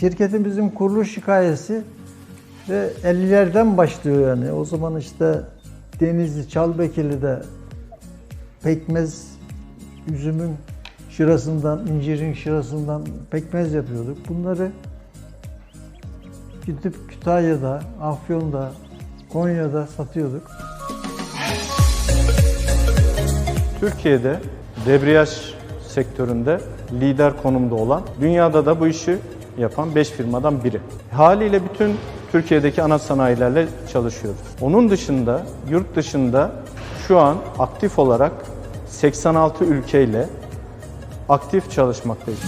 Şirketimizin kuruluş hikayesi ve 50'lerden başlıyor yani. O zaman işte Denizli, Çalbekili'de pekmez, üzümün şırasından, incirin şırasından pekmez yapıyorduk. Bunları gidip Kütahya'da, Afyon'da, Konya'da satıyorduk. Türkiye'de debriyaj sektöründe lider konumda olan, dünyada da bu işi yapan 5 firmadan biri. Haliyle bütün Türkiye'deki ana sanayilerle çalışıyoruz. Onun dışında, yurt dışında şu an aktif olarak 86 ülkeyle aktif çalışmaktayız.